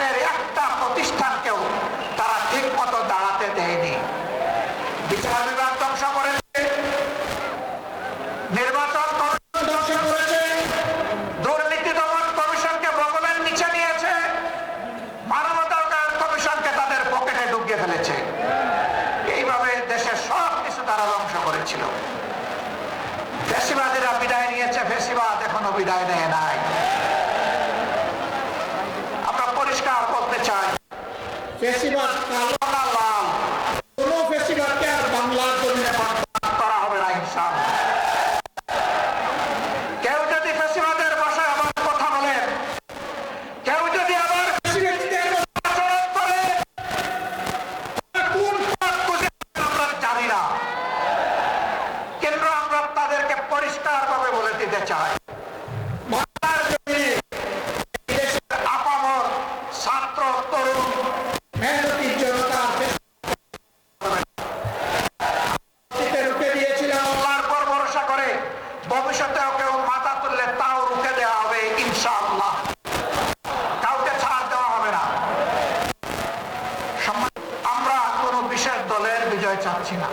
রাষ্ট্রের একটা প্রতিষ্ঠানকেও তারা ঠিক মতো দাঁড়াতে দেয়নি। বিচার বিভাগ ধ্বংস করেছে, নির্বাচন কমিশন ধ্বংস করেছে, দুর্নীতি দমন কমিশনকে বগলের নিচে নিয়েছে মানবতার কমিশনকে তাদের পকেটে ঢুকিয়ে ফেলেছে। এইভাবে দেশের সব কিছু তারা ধ্বংস করেছিল। ফেসিবাদীরা বিদায় নিয়েছে, ফেসিবাদ এখনও বিদায় নেয় নাই আমরা পরিষ্কার করতে চাই ফেসিবাদ ভবিষ্যতেও কেউ মাথা তুললে তাও রুখে দেওয়া হবে, ইনশাআল্লাহ। কাউকে ছাড় দেওয়া হবে না। আমরা কোন বিশেষ দলের বিজয় চাচ্ছি না।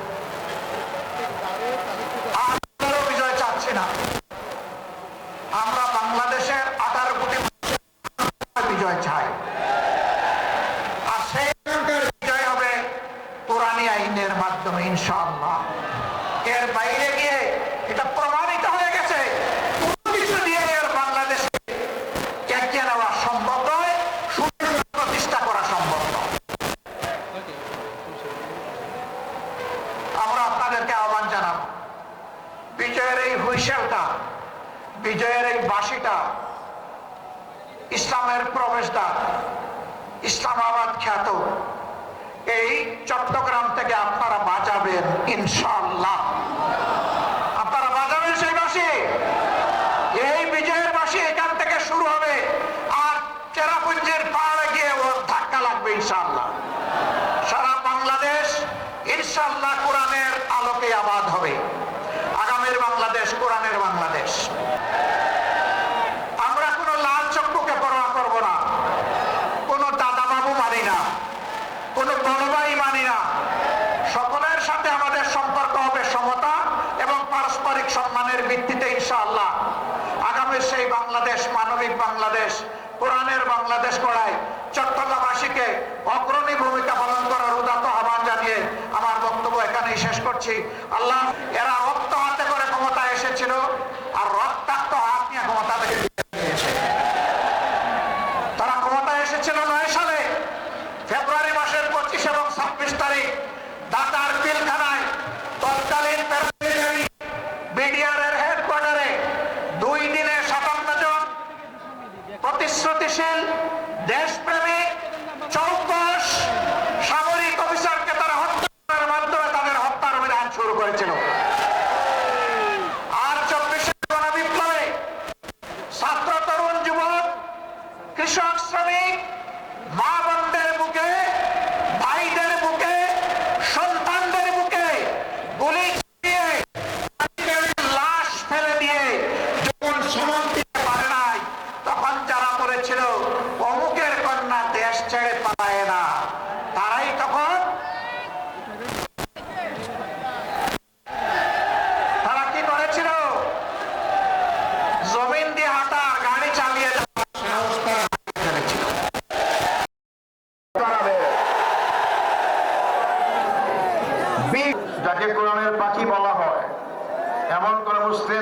বাংলাদেশের বিজয় চাই। আর সেই বিজয় হবে কোরআনী আইনের মাধ্যমে, ইনশাআল্লাহ। এর বাইরে গিয়ে এটা প্রমাণিত হয়ে গেছে কোনো কিছু দিয়ে এর বাংলাদেশে ক্যাকিয়ে নেওয়া সম্ভব নয় সুন্দর প্রতিষ্ঠা করা সম্ভব নয় আমরা আপনাদেরকে আহ্বান জানাব বিজয়ের হুইসেলটা বিজয়ের এই বাসিটা, ইসলামের প্রবেশদ্বার, ইসলামাবাদ খ্যাত। এই চট্টগ্রাম থেকে আপনারা বাজাবেন ইনশাল্লাহ আপনারা বাজাবেন সেই বাসি? এই বিজয়ের বাসি এখান থেকে শুরু হবে, আর চেরাপুঞ্জের পাহাড়ে গিয়ে ওর ধাক্কা লাগবে ইনশাল্লাহ সারা বাংলাদেশ ইনশাল্লাহ কোরআনের আলোকে আবাদ হবে। আগামীর বাংলাদেশ আমরা কোনো লাল চক্ষুকে পরোয়া করব না কোনো দাদা বাবু মানি না কোনো বড় ভাই না সকলের সাথে আমাদের সম্পর্ক হবে সমতা এবং পারস্পরিক সম্মানের ভিত্তিতে ইনশাআল্লাহ। আগামী সেই বাংলাদেশ, মানবিক বাংলাদেশ, কোরআনের বাংলাদেশ গড়ায় চট্টগ্রামবাসীকে অগ্রণী ভূমিকা পালন করার উদাত্ত আহ্বান জানিয়ে আমার বক্তব্য এখানেই শেষ করছি। আল্লাহ এরা রক্ত হাতে করে ক্ষমতা এসেছিল আর রক্তাক্ত হাত নিয়ে ক্ষমতা তারা ক্ষমতায় এসেছিল নয় সালে, ফেব্রুয়ারি দাতার তারিখ ঢাকার পিলখানায় তৎকালীন বিডিআর এর হেডকোয়ার্টারে দুই দিনে সাতান্ন জন প্রতিশ্রুতিশীল দেশপ্রেমিক যখন সমান দিতে পারে নাই তখন যারা বলেছিল অমুকের কন্যা দেশ ছেড়ে পালায় না। তারাই তখন তারা কি করেছিল? জমিন দিয়ে গাড়ি চালিয়ে যাকে কোরআনের পাখি বলা হয় এমন কোন মুসলিম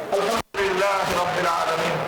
لله رب العالمين